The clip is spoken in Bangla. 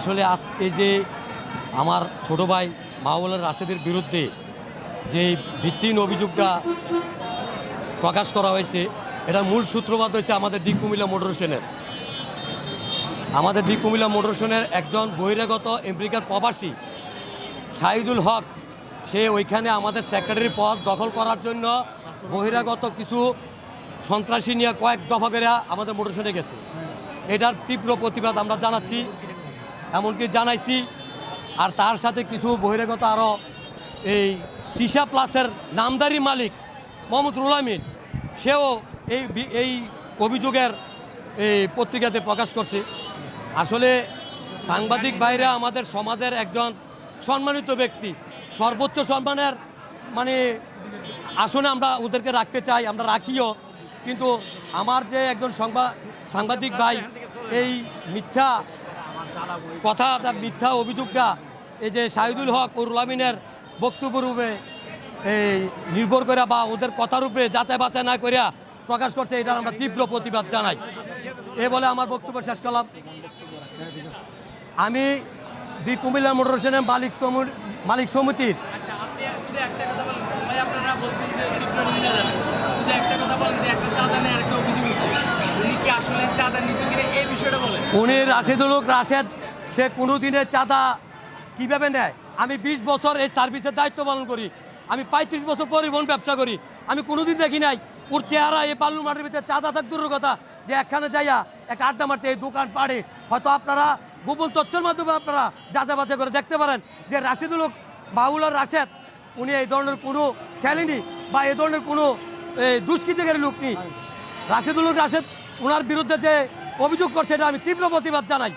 আসলে আজকে যে আমার ছোট ভাই মাহবুবুল রাশেদের বিরুদ্ধে যে ভিত্তিহীন অভিযোগটা প্রকাশ করা হয়েছে এটা মূল সূত্রপাত হয়েছে আমাদের দিক কুমিল্লা মোটর আমাদের দিক কুমিল্লা মোটর একজন বহিরাগত আমেরিকার প্রবাসী, শাহিদুল হক, সে ওইখানে আমাদের সেক্রেটারি পদ দখল করার জন্য বহিরাগত কিছু সন্ত্রাসী নিয়ে কয়েক দফা করে আমাদের মোটর গেছে। এটার তীব্র প্রতিবাদ আমরা জানাচ্ছি। এমনকি জানাইছি। আর তার সাথে কিছু বহিরাগত আরও এই তিশা প্লাসের নামদারি মালিক মোহাম্মদ রুল আমিন, সেও এই এই অভিযোগের এই পত্রিকাতে প্রকাশ করছে। আসলে সাংবাদিক ভাইরা আমাদের সমাজের একজন সম্মানিত ব্যক্তি, সর্বোচ্চ সম্মানের মানে আসনে আমরা ওদেরকে রাখতে চাই, আমরা রাখিও। কিন্তু আমার যে একজন সংবাদ সাংবাদিক ভাই, এই মিথ্যা কথাটা মিথ্যা অভিযোগটা এই যে শাহিদুল হক ও রুলামিনের বক্তব্য রূপে এই নির্ভর করে বা ওদের কথার উপরে যাচাই বাছাই না করিয়া প্রকাশ করছে, এটার আমরা তীব্র প্রতিবাদ জানাই। এ বলে আমার বক্তব্য শেষ করলাম। আমি দি কুমিল্লা মোটর হোসেনের মালিক মালিক সমিতির আচ্ছা একটা কথা বলেন। যে একটা চাঁদা উনি কি আসলে চাঁদা নিতে গেলে এই বিষয়টা বলেন? উনি রাশেদুল রাশেদ, সে কোনো দিনের চাঁদা কীভাবে নেয়? আমি ২০ বছর এই সার্ভিসের দায়িত্ব পালন করি। আমি পঁয়ত্রিশ বছর পরিবহন ব্যবসা করি। আমি কোনোদিন দেখি নাই, ওর চেহারা এই পাল্লু মাটির ভিতরে চাঁদা থাক দূরের কথা, যে একখানে যাইয়া একটা আড্ডা মারতে এই দোকান পাড়ে। হয়তো আপনারা গোপন তথ্যের মাধ্যমে আপনারা যাচা করে দেখতে পারেন যে রাশিদুল হক বাউলার রাশেদ, উনি এই ধরনের কোনো চ্যালেঞ্জই বা এই ধরনের কোনো দুষ্কৃতিকারী লোক নেই। রাশিদুল রাশেদ ওনার বিরুদ্ধে যে অভিযোগ করছে এটা আমি তীব্র প্রতিবাদ জানাই।